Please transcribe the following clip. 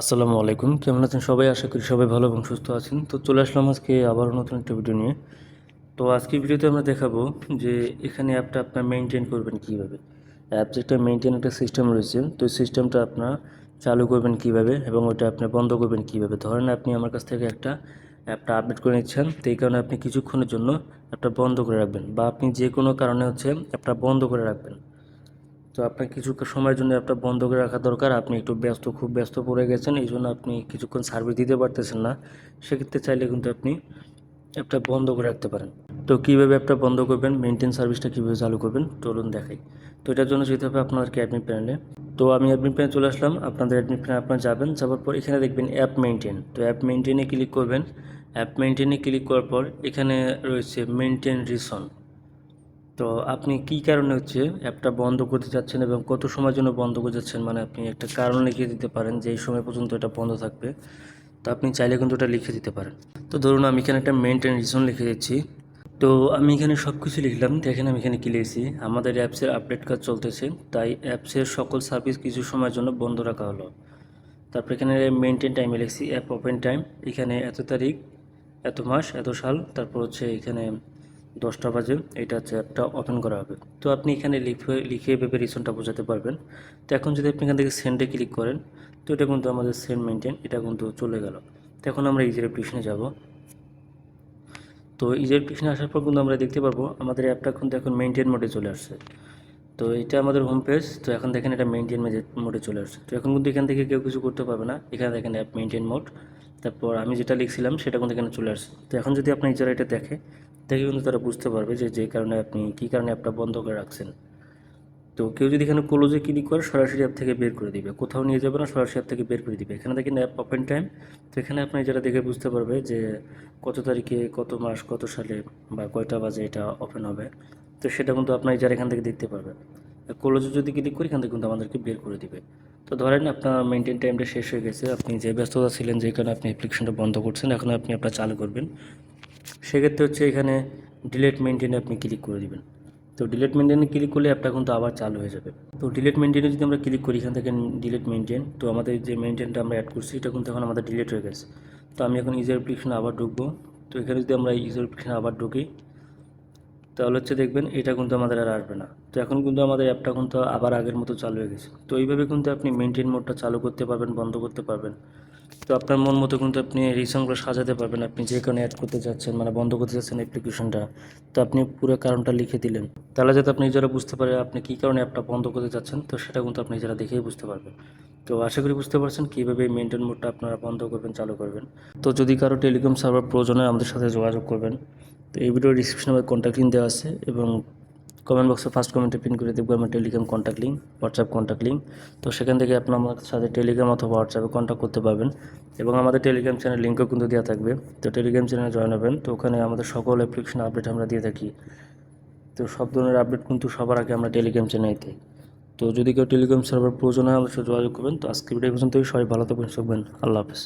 আসসালামু আলাইকুম। কেমন আছেন সবাই? আশা করি সবাই ভালো এবং সুস্থ আছেন। তো চলে আসলাম আজকে আবারও নতুন একটা ভিডিও নিয়ে। তো আজকে ভিডিওতে আমরা দেখাবো যে এখানে অ্যাপটা আপনার মেনটেন করবেন কীভাবে। অ্যাপ যেটা মেনটেন একটা সিস্টেম রয়েছে, তো এই সিস্টেমটা আপনার চালু করবেন কীভাবে এবং ওটা আপনি বন্ধ করবেন কীভাবে? ধরেন আপনি আমার কাছ থেকে একটা অ্যাপটা আপডেট করে নিচ্ছেন, তো এই কারণে আপনি কিছুক্ষণের জন্য অ্যাপটা বন্ধ করে রাখবেন বা আপনি যে কোনো কারণে হচ্ছে অ্যাপটা বন্ধ করে রাখবেন। তো আপনার কিছু সময়ের জন্য অ্যাপটা বন্ধ করে রাখা দরকার। আপনি একটু ব্যস্ত, খুব ব্যস্ত পড়ে গেছেন এই জন্য আপনি কিছুক্ষণ সার্ভিস দিতে পারতেছেন না। সেক্ষেত্রে চাইলে কিন্তু আপনি অ্যাপটা বন্ধ করে রাখতে পারেন। তো কীভাবে অ্যাপটা বন্ধ করবেন মেনটেন সার্ভিসটা কীভাবে চালু করবেন, চলুন দেখাই। তো এটার জন্য যেতে হবে আপনাদেরকে অ্যাডমিন প্যানেলে তো আমি অ্যাডমিন প্যানে চলে আসলাম। আপনাদের অ্যাডমিন প্যানে আপনারা যাবেন যাওয়ার পর এখানে দেখবেন অ্যাপ মেনটেন তো অ্যাপ মেনটেনে ক্লিক করবেন। অ্যাপ মেনটেনে ক্লিক করার পর এখানে রয়েছে মেনটেন রিসন তো আপনি কি কারণে হচ্ছে অ্যাপটা বন্ধ করতে চাচ্ছেন এবং কত সময়ের জন্য বন্ধ করতে চাচ্ছেন? মানে আপনি একটা কারণ লিখে দিতে পারেন যে এই সময় পর্যন্ত এটা বন্ধ থাকবে। তো আপনি চাইলে কিন্তু এটা লিখে দিতে পারেন। তো ধরুন আমি এখানে একটা মেনটেন রিজন লিখে দিচ্ছি। তো আমি এখানে সব কিছু লিখলাম। দেখেন আমি এখানে কি লিখেছি? আমাদের অ্যাপসের আপডেট কাজ চলতেছে। তাই অ্যাপসের সকল সার্ভিস কিছু সময়ের জন্য বন্ধ রাখা হলো। তারপর এখানে মেনটেন টাইমে লিখছি অ্যাপ ওপেন টাইম এখানে এত তারিখ, এত মাস, এত সাল। তারপর হচ্ছে এখানে দশটা বাজে, এটা হচ্ছে অ্যাপটা ওপেন করা হবে। তো আপনি এখানে লিখে লিখে ভেবে রিজনটা বোঝাতে পারবেন। তো এখন যদি আপনি এখান থেকে সেন্ডে ক্লিক করেন, তো এটা কিন্তু আমাদের সেন্ড মেনটেন এটা কিন্তু চলে গেল। তো এখন আমরা ইজির অ্যাপ্লিকেশনে যাব। তো ইজির অ্যাপ্লিকেশনে আসার পর কিন্তু আমরা দেখতে পারব, আমাদের অ্যাপটা কিন্তু এখন মেনটেন মোডে চলে আসছে। তো এটা আমাদের হোম পেজ তো এখন দেখেন এটা মেনটেন মোডে চলে আসছে। তো এখন কিন্তু এখান থেকে কেউ কিছু করতে পারবে না, এখানে দেখেন অ্যাপ মেনটেন মোড তারপর আমি যেটা লিখছিলাম, সেটা কিন্তু এখানে চলে আসছে। তো এখন যদি আপনার ইজারা এটা দেখে দেখে কিন্তু তারা বুঝতে পারবে যে যে কারণে আপনি, কী কারণে অ্যাপটা বন্ধ করে রাখছেন। তো কেউ যদি এখানে ক্লোজে ক্লিক করে, সরাসরি অ্যাপ থেকে বের করে দিবে। কোথাও নিয়ে যাবে না, সরাসরি অ্যাপ থেকে বের করে দিবে। এখানে দেখেন অ্যাপ ওপেন টাইম তো এখানে আপনি যেটা দেখে বুঝতে পারবে যে, কত তারিখে, কত মাস, কত সালে বা কয়টা বাজে এটা ওপেন হবে। তো সেটা কিন্তু আপনার যারা এখান থেকে দেখতে পারবে। ক্লোজে যদি ক্লিক করি, এখান থেকে কিন্তু আমাদেরকে বের করে দিবে। তো ধরেন আপনার মেনটেন টাইমটা শেষ হয়ে গেছে। আপনি যে ব্যস্ততা ছিলেন, যে কারণে আপনি অ্যাপ্লিকেশনটা বন্ধ করছেন, এখন আপনি আপনার চালু করবেন। সেক্ষেত্রে হচ্ছে এখানে ডিলেট মেনটেনে আপনি ক্লিক করে দেবেন। তো ডিলেট মেনটেনে ক্লিক করলে অ্যাপটা কিন্তু আবার চালু হয়ে যাবে। তো ডিলেট মেনটেনে যদি আমরা ক্লিক করি, এখান থেকে ডিলেট মেনটেন তো আমাদের যে মেনটেনটা আমরা অ্যাড করছি, এটা কিন্তু এখন আমাদের ডিলেট হয়ে গেছে। তো আমি এখন ইউজার অ্যাপ্লিকেশনে আবার ঢুকবো। তো এখানে যদি আমরা ইউজার অ্যাপ্লিকেশনে আবার ঢুকি তাহলে হচ্ছে দেখবেন এটা কিন্তু আমাদের আর আসবে না। তো এখন কিন্তু আমাদের অ্যাপটা কিন্তু আবার আগের মতো চালু হয়ে গেছে। তো এইভাবে কিন্তু আপনি মেনটেন মোডটা চালু করতে পারবেন, বন্ধ করতে পারবেন। তো আপনার মন মতো কিন্তু আপনি রিসনগুলো সাজাতে পারবেন। আপনি যে কারণে অ্যাড করতে চাচ্ছেন মানে বন্ধ করতে চাচ্ছেন অ্যাপ্লিকেশনটা তো আপনি পুরো কারণটা লিখে দিলেন। তাহলে যাতে আপনি যারা বুঝতে পারে আপনি কী কারণে অ্যাপটা বন্ধ করতে চাচ্ছেন তো সেটা কিন্তু আপনি যারা দেখেই বুঝতে পারবেন। তো আশা করি বুঝতে পারছেন কীভাবে মেনটেন মোডটা আপনারা বন্ধ করবেন, চালু করবেন। তো যদি কারও টেলিকম সার্ভার প্রয়োজন হয়, আমাদের সাথে যোগাযোগ করবেন। তো এই ভিডিওর ডিসক্রিপশনে আমার কন্ট্যাক্ট লিঙ্ক দেওয়া আছে এবং কমেন্ট বক্সে ফার্স্ট কমেন্টে পিন করে দেখব আমার Telegram contact link WhatsApp contact link তো সেখান থেকে আপনার আমার সাথে টেলিগ্রাম অথবা হোয়াটসঅ্যাপে কন্ট্যাক্ট করতে পারবেন এবং আমাদের টেলিগ্রাম চ্যানেল লিঙ্কও কিন্তু দেওয়া থাকবে। তো টেলিগ্রাম চ্যানেলে জয়েন হবেন। তো ওখানে আমাদের সকল অ্যাপ্লিকেশন আপডেট আমরা দিয়ে থাকি। তো সব ধরনের আপডেট কিন্তু সবার আগে আমরা টেলিগ্রাম চ্যানেলে দিই। তো যদি কেউ টেলিগ্রাম সার্ভার প্রয়োজন হয় আমাদের সাথে যোগাযোগ করবেন। তো আজকে ভিডিও পর্যন্ত সবাই ভালো থাকবেন থাকবেন। আল্লাহ হাফেজ।